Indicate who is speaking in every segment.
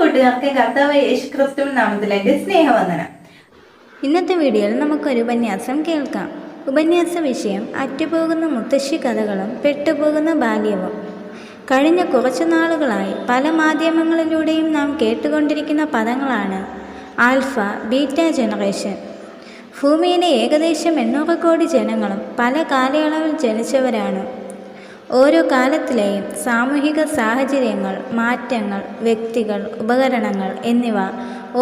Speaker 1: കൂട്ടുകാർക്കും കർത്താവ് യേശു ക്രിസ്തു നാമത്തിലേക്ക് സ്നേഹവന്ദനം ഇന്നത്തെ വീഡിയോയിൽ നമുക്കൊരു ഉപന്യാസം കേൾക്കാം ഉപന്യാസ വിഷയം അറ്റുപോകുന്ന മുത്തശ്ശി കഥകളും പെട്ടുപോകുന്ന ബാല്യവും കഴിഞ്ഞ കുറച്ച് നാളുകളായി പല മാധ്യമങ്ങളിലൂടെയും നാം കേട്ടുകൊണ്ടിരിക്കുന്ന പദങ്ങളാണ് ആൽഫ ബീറ്റ ജനറേഷൻ ഭൂമിയിലെ ഏകദേശം എണ്ണൂറ് കോടി ജനങ്ങളും പല കാലയളവിൽ ജനിച്ചവരാണ് ഓരോ കാലത്തിലെയും സാമൂഹിക സാഹചര്യങ്ങൾ മാറ്റങ്ങൾ വ്യക്തികൾ ഉപകരണങ്ങൾ എന്നിവ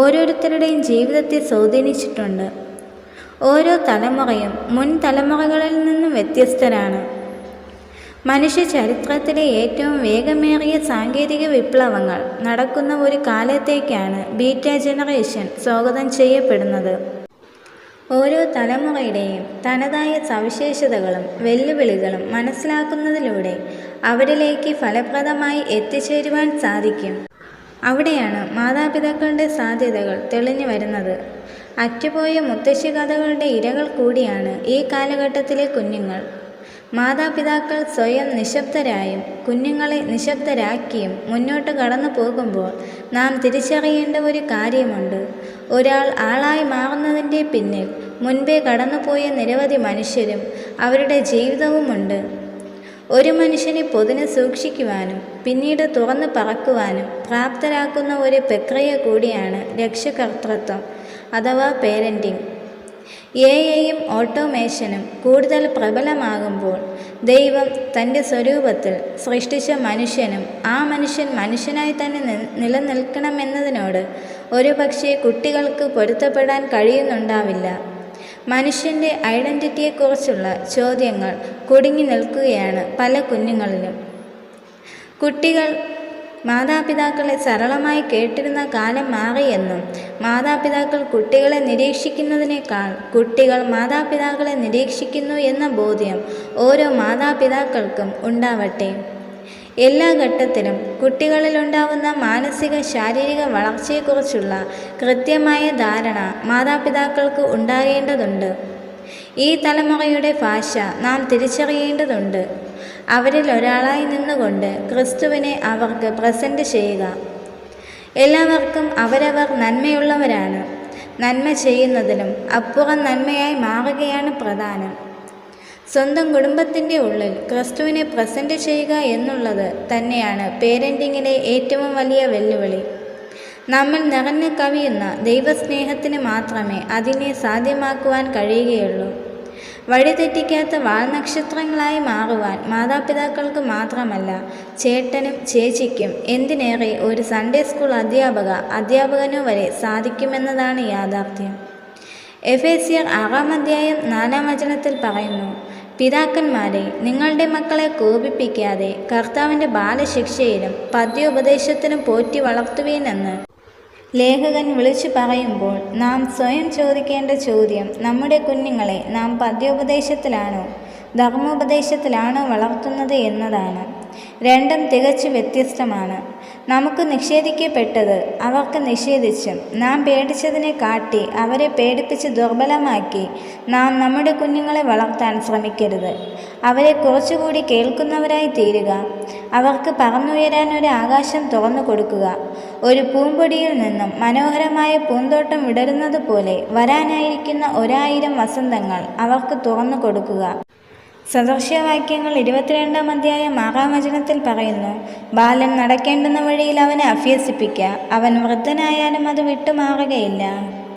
Speaker 1: ഓരോരുത്തരുടെയും ജീവിതത്തെ സ്വാധീനിച്ചിട്ടുണ്ട് ഓരോ തലമുറയും മുൻ തലമുറകളിൽ നിന്നും വ്യത്യസ്തരാണ് മനുഷ്യ ചരിത്രത്തിലെ ഏറ്റവും വേഗമേറിയ സാങ്കേതിക വിപ്ലവങ്ങൾ നടക്കുന്ന ഒരു കാലത്തേക്കാണ് ബീറ്റ ജനറേഷൻ സ്വാഗതം ചെയ്യപ്പെടുന്നത് ഓരോ തലമുറയുടെയും തനതായ സവിശേഷതകളും വെല്ലുവിളികളും മനസ്സിലാക്കുന്നതിലൂടെ അവരിലേക്ക് ഫലപ്രദമായി എത്തിച്ചേരുവാൻ സാധിക്കും അവിടെയാണ് മാതാപിതാക്കളുടെ സാധ്യതകൾ തെളിഞ്ഞു വരുന്നത് അറ്റുപോയ മുത്തശ്ശി കഥകളുടെ ഇരകൾ കൂടിയാണ് ഈ കാലഘട്ടത്തിലെ കുഞ്ഞുങ്ങൾ മാതാപിതാക്കൾ സ്വയം നിശബ്ദരായും കുഞ്ഞുങ്ങളെ നിശബ്ദരാക്കിയും മുന്നോട്ട് കടന്നു പോകുമ്പോൾ നാം തിരിച്ചറിയേണ്ട ഒരു കാര്യമുണ്ട് ഒരാൾ ആളായി മാറുന്നതിൻ്റെ പിന്നിൽ മുൻപേ കടന്നുപോയ നിരവധി മനുഷ്യരും അവരുടെ ജീവിതവുമുണ്ട് ഒരു മനുഷ്യനെ പൊതിന് സൂക്ഷിക്കുവാനും പിന്നീട് തുറന്നു പറക്കുവാനും പ്രാപ്തരാക്കുന്ന ഒരു പ്രക്രിയ കൂടിയാണ് രക്ഷകർത്തൃത്വം അഥവാ പേരൻറ്റിങ് എ ഐയും ഓട്ടോമേഷനും കൂടുതൽ പ്രബലമാകുമ്പോൾ ദൈവം തൻ്റെ സ്വരൂപത്തിൽ സൃഷ്ടിച്ച മനുഷ്യനും ആ മനുഷ്യൻ മനുഷ്യനായി തന്നെ നിലനിൽക്കണമെന്നതിനോട് പക്ഷേ കുട്ടികൾക്ക് പൊരുത്തപ്പെടാൻ കഴിയുന്നുണ്ടാവില്ല മനുഷ്യൻ്റെ ഐഡൻറ്റിറ്റിയെക്കുറിച്ചുള്ള ചോദ്യങ്ങൾ കുടുങ്ങി നിൽക്കുകയാണ് പല കുഞ്ഞുങ്ങളിലും കുട്ടികൾ മാതാപിതാക്കളെ സരളമായി കേട്ടിരുന്ന കാലം മാറിയെന്നും മാതാപിതാക്കൾ കുട്ടികളെ നിരീക്ഷിക്കുന്നതിനേക്കാൾ കുട്ടികൾ മാതാപിതാക്കളെ നിരീക്ഷിക്കുന്നു എന്ന ബോധ്യം ഓരോ മാതാപിതാക്കൾക്കും ഉണ്ടാവട്ടെ എല്ലാ ഘട്ടത്തിലും കുട്ടികളിലുണ്ടാവുന്ന മാനസിക ശാരീരിക വളർച്ചയെക്കുറിച്ചുള്ള കൃത്യമായ ധാരണ മാതാപിതാക്കൾക്ക് ഉണ്ടാകേണ്ടതുണ്ട് ഈ തലമുറയുടെ ഭാഷ നാം തിരിച്ചറിയേണ്ടതുണ്ട് അവരിൽ ഒരാളായി നിന്നുകൊണ്ട് ക്രിസ്തുവിനെ അവർക്ക് പ്രസൻറ്റ് ചെയ്യുക എല്ലാവർക്കും അവരവർ നന്മയുള്ളവരാണ് നന്മ ചെയ്യുന്നതിലും അപ്പുറം നന്മയായി മാറുകയാണ് പ്രധാനം സ്വന്തം കുടുംബത്തിൻ്റെ ഉള്ളിൽ ക്രിസ്തുവിനെ പ്രസൻറ്റ് ചെയ്യുക എന്നുള്ളത് തന്നെയാണ് പേരൻറ്റിങ്ങിലെ ഏറ്റവും വലിയ വെല്ലുവിളി നമ്മൾ നിറഞ്ഞു കവിയുന്ന ദൈവസ്നേഹത്തിന് മാത്രമേ അതിനെ സാധ്യമാക്കുവാൻ കഴിയുകയുള്ളൂ വഴിതെറ്റിക്കാത്ത വാൽനക്ഷത്രങ്ങളായി മാറുവാൻ മാതാപിതാക്കൾക്ക് മാത്രമല്ല ചേട്ടനും ചേച്ചിക്കും എന്തിനേറെ ഒരു സൺഡേ സ്കൂൾ അധ്യാപക അധ്യാപകനോ വരെ സാധിക്കുമെന്നതാണ് യാഥാർത്ഥ്യം സിയർ ആറാം അധ്യായം നാലാം വചനത്തിൽ പറയുന്നു പിതാക്കന്മാരെ നിങ്ങളുടെ മക്കളെ കോപിപ്പിക്കാതെ കർത്താവിൻ്റെ ബാലശിക്ഷയിലും പദ്യോപദേശത്തിനും പോറ്റി വളർത്തുവീനെന്ന് ലേഖകൻ വിളിച്ചു പറയുമ്പോൾ നാം സ്വയം ചോദിക്കേണ്ട ചോദ്യം നമ്മുടെ കുഞ്ഞുങ്ങളെ നാം പദ്യോപദേശത്തിലാണോ ധർമ്മോപദേശത്തിലാണോ വളർത്തുന്നത് എന്നതാണ് രണ്ടും തികച്ചു വ്യത്യസ്തമാണ് നമുക്ക് നിഷേധിക്കപ്പെട്ടത് അവർക്ക് നിഷേധിച്ചും നാം പേടിച്ചതിനെ കാട്ടി അവരെ പേടിപ്പിച്ച് ദുർബലമാക്കി നാം നമ്മുടെ കുഞ്ഞുങ്ങളെ വളർത്താൻ ശ്രമിക്കരുത് അവരെ കുറച്ചുകൂടി കേൾക്കുന്നവരായി തീരുക അവർക്ക് പറന്നുയരാൻ ഒരു ആകാശം തുറന്നു കൊടുക്കുക ഒരു പൂമ്പൊടിയിൽ നിന്നും മനോഹരമായ പൂന്തോട്ടം വിടരുന്നത് പോലെ വരാനായിരിക്കുന്ന ഒരായിരം വസന്തങ്ങൾ അവർക്ക് തുറന്നു കൊടുക്കുക സദൃശ്യവാക്യങ്ങൾ ഇരുപത്തിരണ്ടാം അധ്യായം ആറാം പറയുന്നു ബാലൻ നടക്കേണ്ടുന്ന വഴിയിൽ അവനെ അഭ്യസിപ്പിക്കുക അവൻ വൃദ്ധനായാലും അത് വിട്ടുമാറുകയില്ല